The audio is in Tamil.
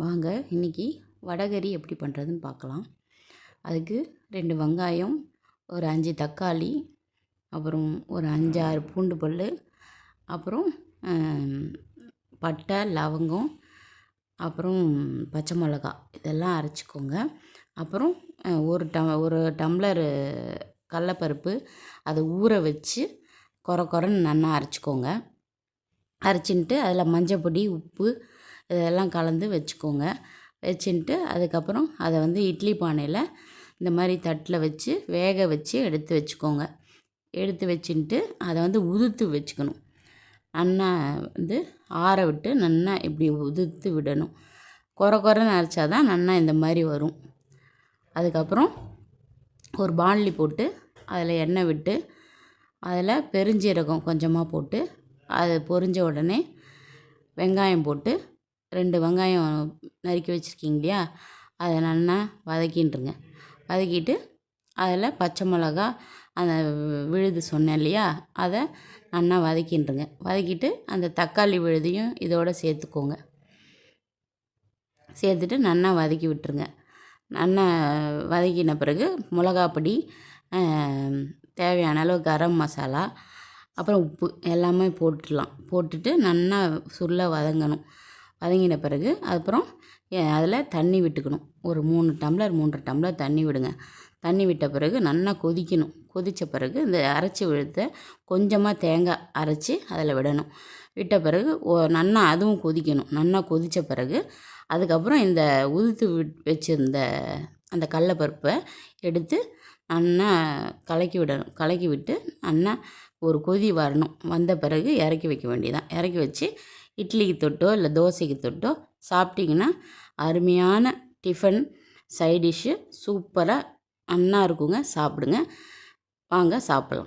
வாங்க இன்றைக்கி வடகறி எப்படி பண்ணுறதுன்னு பார்க்கலாம். அதுக்கு ரெண்டு வெங்காயம் ஒரு அஞ்சு தக்காளி அப்புறம் ஒரு அஞ்சாறு பூண்டு பல் அப்புறம் பட்டை லவங்கம் அப்புறம் பச்சை மிளகா. இதெல்லாம் அரைச்சிக்கோங்க. அப்புறம் ஒரு ட ஒரு டம்ளரு கடலப்பருப்பு அதை ஊற வச்சு கொர கொரன்னு நல்லா அரைச்சிக்கோங்க. அரைச்சின்ட்டு அதில் மஞ்சள் பொடி உப்பு இதெல்லாம் கலந்து வச்சுக்கோங்க. வச்சுன்ட்டு அதுக்கப்புறம் அதை வந்து இட்லி பானையில் இந்த மாதிரி தட்டில் வச்சு வேக வச்சு எடுத்து வச்சுக்கோங்க. எடுத்து வச்சுட்டு அதை வந்து உதுத்து வச்சுக்கணும். நல்லா வந்து ஆற விட்டு நல்லா இப்படி உதுத்து விடணும். குறை குறைன்னு அரைச்சா தான் நல்லா இந்த மாதிரி வரும். அதுக்கப்புறம் ஒரு பாண்லி போட்டு அதில் எண்ணெய் விட்டு அதில் பெருஞ்சீரகம் கொஞ்சமாக போட்டு அது பொரிஞ்ச உடனே வெங்காயம் போட்டு ரெண்டு வெங்காயம் நறுக்கி வச்சுருக்கீங்க இல்லையா? அதை நல்லா வதக்கின்றுங்க வதக்கிட்டு அதில் பச்சை மிளகா அந்த விழுது சொன்னேன் இல்லையா? அதை நல்லா வதக்கின்றுங்க வதக்கிட்டு அந்த தக்காளி விழுதையும் இதோடு சேர்த்துக்கோங்க. சேர்த்துட்டு நல்லா வதக்கி விட்டுருங்க. நல்லா வதக்கின பிறகு மிளகா பொடி தேவையான அளவு கரம் மசாலா அப்புறம் உப்பு எல்லாமே போட்டுடலாம். போட்டுட்டு நல்லா சுருளாக வதங்கணும். வதங்கின பிறகு அப்புறம் அதில் தண்ணி விட்டுக்கணும். ஒரு மூணு டம்ளர் மூன்றரை டம்ளர் தண்ணி விடுங்க. தண்ணி விட்ட பிறகு நல்லா கொதிக்கணும். கொதித்த பிறகு இந்த அரைச்சி விழுத்த கொஞ்சமாக தேங்காய் அரைச்சி அதில் விடணும். விட்ட பிறகு ஓ நல்லா அதுவும் கொதிக்கணும். நல்லா கொதித்த பிறகு அதுக்கப்புறம் இந்த உதுத்து விட் வச்சுருந்த அந்த கடலப்பருப்பை எடுத்து நல்லா கலக்கி விடணும். கலக்கி விட்டு நல்லா ஒரு கொதி வரணும். வந்த பிறகு இறக்கி வைக்க வேண்டியதான் இறக்கி வச்சு இட்லிக்கு தொட்டோ இல்லை தோசைக்கு தொட்டோ சாப்பிட்டிங்கன்னா அருமையான டிஃபன் சைடிஷ்ஷு சூப்பராக அண்ணா இருக்குங்க சாப்பிடுங்க. வாங்க சாப்பிட்லாம்.